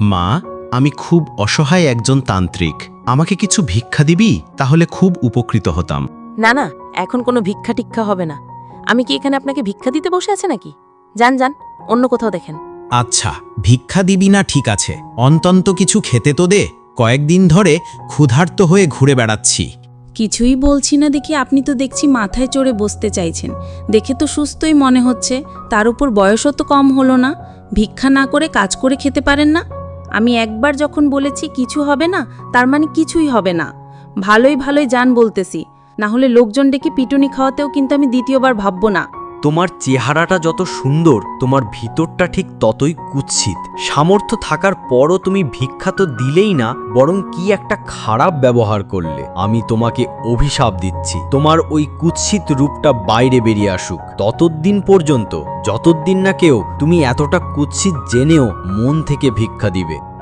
মা আমি খুব অসহায় একজন তান্ত্রিক। আমাকে কিছু ভিক্ষা দিবি? তাহলে খুব উপকৃত হতাম। না না এখন কোনো ভিক্ষা টিক্ষা হবে না। আমি কি এখানে আপনাকে ভিক্ষা দিতে বসে আছে নাকি? যান যান অন্য কোথাও দেখেন। আচ্ছা ভিক্ষা দিবি না ঠিক আছে। অন্তন্ত কিছু খেতে তো দে। কয়েকদিন ধরে ক্ষুধার্ত হয়ে ঘুরে বেড়াচ্ছি। কিছুই বলছি না দেখি আপনি তো দেখছি মাথায় চড়ে বসতে চাইছেন। দেখে তো সুস্থই মনে হচ্ছে তার উপর বয়সও তো কম হলো না। ভিক্ষা না করে কাজ করে খেতে পারেন না। আমি একবার যখন বলেছি কিছু হবে না, তার মানে কিছুই হবে না। ভালোই ভালোই যান বলতেছি। না হলে লোকজন ডেকে পিটুনি খাওয়াতেও কিন্তু আমি দ্বিতীয়বার ভাববো না। তোমার চেহারাটা যত সুন্দর, তোমার ভিতরটা ঠিক ততই কুৎসিত। সামর্থ্য থাকার পরও তুমি ভিক্ষা তো দিলেই না, বরং কি একটা খারাপ ব্যবহার করলে। আমি তোমাকে অভিশাপ দিচ্ছি। তোমার ওই কুৎসিত রূপটা বাইরে বেরিয়ে আসুক। ততদিন পর্যন্ত, যতদিন না কেউ তুমি এতটা কুৎসিত জেনেও মন থেকে ভিক্ষা দিবে।